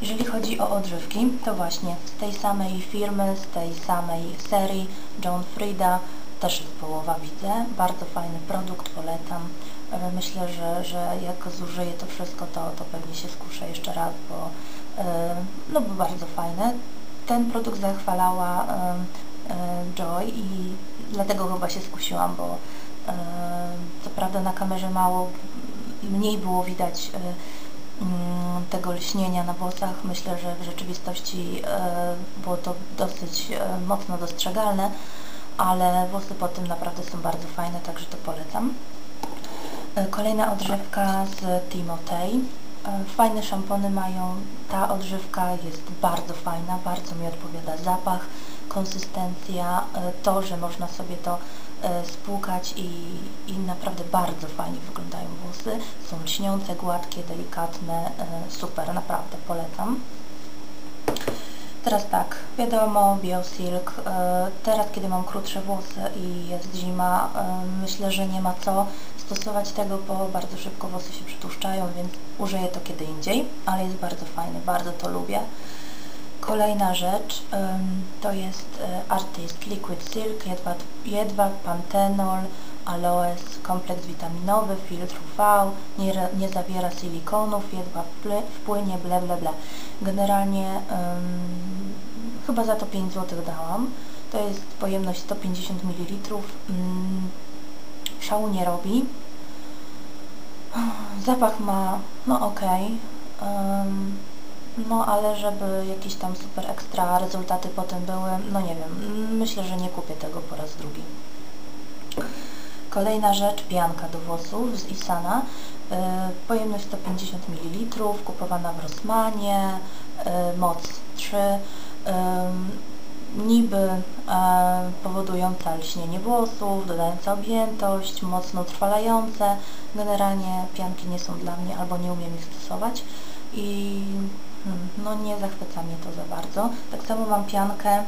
Jeżeli chodzi o odżywki, to właśnie z tej samej firmy, z tej samej serii John Frieda, też jest połowa widzę, bardzo fajny produkt, polecam. E, myślę, że, że jak zużyję to wszystko, to, to pewnie się skuszę jeszcze raz, bo, e, no, bardzo fajne. Ten produkt zachwalała e, Joy i dlatego chyba się skusiłam, bo co prawda na kamerze mało, mniej było widać tego lśnienia na włosach. Myślę, że w rzeczywistości e, było to dosyć e, mocno dostrzegalne, ale włosy po tym naprawdę są bardzo fajne, także to polecam. E, kolejna odżywka z Timotei. Fajne szampony mają, ta odżywka jest bardzo fajna, bardzo mi odpowiada zapach, konsystencja, to, że można sobie to spłukać i, i naprawdę bardzo fajnie wyglądają włosy. Są lśniące, gładkie, delikatne, e, super, naprawdę polecam. Teraz tak, wiadomo, Biosilk. E, teraz, kiedy mam krótsze włosy i jest zima, myślę, że nie ma co stosować tego, bo bardzo szybko włosy się przytłuszczają, więc użyję to kiedy indziej, ale jest bardzo fajny, bardzo to lubię. Kolejna rzecz to jest e, Artist Liquid Silk, jedwab, pantenol, aloes, kompleks witaminowy, filtr UV, nie, nie zawiera silikonów, jedwab wpłynie, ble ble ble. Generalnie um, chyba za to 5 zł dałam. To jest pojemność 150 ml. Um, szału nie robi. Zapach ma, no ok. Um, no ale żeby jakieś tam super ekstra rezultaty potem były, no nie wiem, myślę, że nie kupię tego po raz drugi. Kolejna rzecz, pianka do włosów z Isana. Yy, pojemność 150 ml, kupowana w Rossmanie, yy, moc 3. Yy, niby e, powodująca lśnienie włosów, dodająca objętość, mocno trwalające. Generalnie pianki nie są dla mnie albo nie umiem ich stosować i no nie zachwyca mnie to za bardzo. Tak samo mam piankę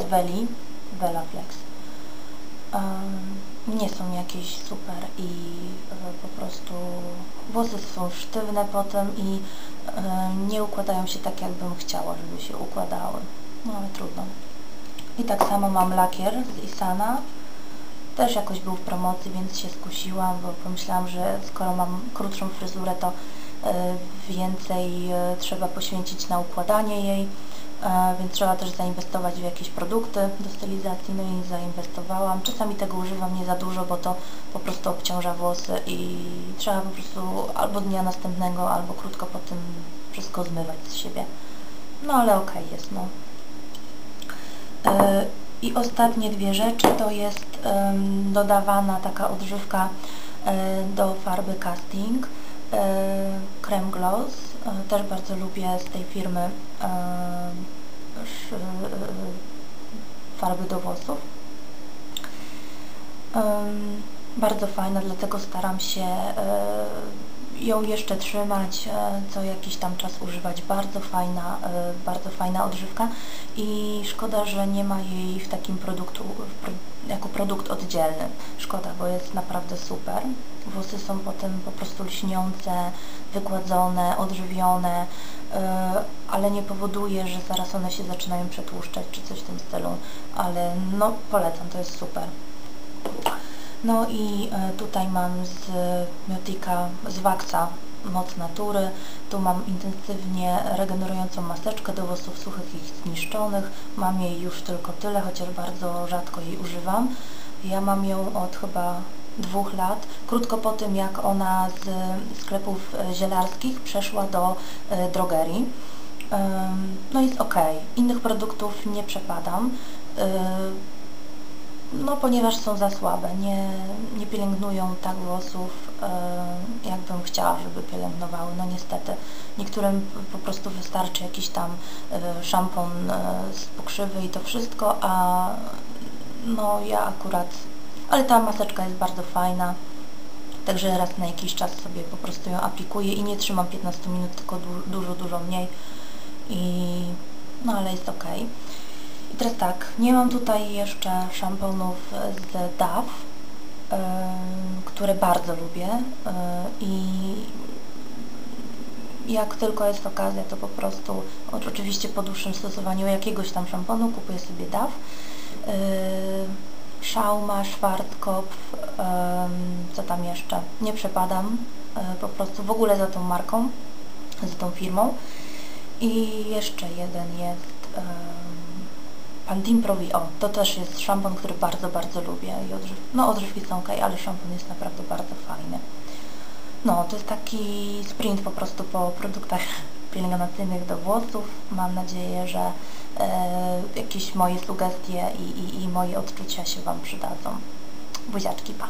z Veli, Vela Flex. Um, nie są jakieś super i y, po prostu włosy są sztywne potem i y, nie układają się tak, jakbym chciała, żeby się układały. No ale trudno. I tak samo mam lakier z Isana. Też jakoś był w promocji, więc się skusiłam, bo pomyślałam, że skoro mam krótszą fryzurę, to więcej e, trzeba poświęcić na układanie jej, e, więc trzeba też zainwestować w jakieś produkty do stylizacji, no i zainwestowałam. Czasami tego używam nie za dużo, bo to po prostu obciąża włosy i trzeba po prostu albo dnia następnego, albo krótko po tym wszystko zmywać z siebie. No ale okej okay jest, no. I ostatnie dwie rzeczy to jest dodawana taka odżywka do farby casting. Creme Gloss, e, też bardzo lubię z tej firmy e, farby do włosów. Bardzo fajna, dlatego staram się e, ją jeszcze trzymać, co jakiś tam czas używać. Bardzo fajna, bardzo fajna odżywka i szkoda, że nie ma jej w takim produktu, jako produkt oddzielny. Szkoda, bo jest naprawdę super. Włosy są potem po prostu lśniące, wygładzone, odżywione, yy, ale nie powoduje, że zaraz one się zaczynają przetłuszczać czy coś w tym stylu, ale no polecam, to jest super. No i yy, tutaj mam z Miotika, z Waxa moc natury. Tu mam intensywnie regenerującą maseczkę do włosów suchych i zniszczonych. Mam jej już tylko tyle, chociaż bardzo rzadko jej używam. Ja mam ją od chyba dwóch lat, krótko po tym jak ona z sklepów zielarskich przeszła do e, drogerii. No jest ok. Innych produktów nie przepadam. No, ponieważ są za słabe, nie, nie pielęgnują tak włosów, jakbym chciała, żeby pielęgnowały. No niestety, niektórym po prostu wystarczy jakiś tam e, szampon e, z pokrzywy i to wszystko, a no ja akurat, ale ta maseczka jest bardzo fajna, także raz na jakiś czas sobie po prostu ją aplikuję i nie trzymam 15 minut, tylko du dużo, dużo mniej i no ale jest ok. I teraz tak, nie mam tutaj jeszcze szamponów z DAF, yy, które bardzo lubię yy, i jak tylko jest okazja, to po prostu, oczywiście po dłuższym stosowaniu jakiegoś tam szamponu, kupuję sobie DAW. Yy, Schauma, Schwarzkopf, co tam jeszcze? Nie przepadam yy, po prostu w ogóle za tą marką, za tą firmą. I jeszcze jeden jest yy, Pantene Pro V. O, to też jest szampon, który bardzo, bardzo lubię. I odżyw, no odżywki są ok, ale szampon jest naprawdę bardzo fajny. No, to jest taki sprint po prostu po produktach pielęgnacyjnych do włosów. Mam nadzieję, że e, jakieś moje sugestie i, i, i moje odczucia się Wam przydadzą. Buziaczki, pa!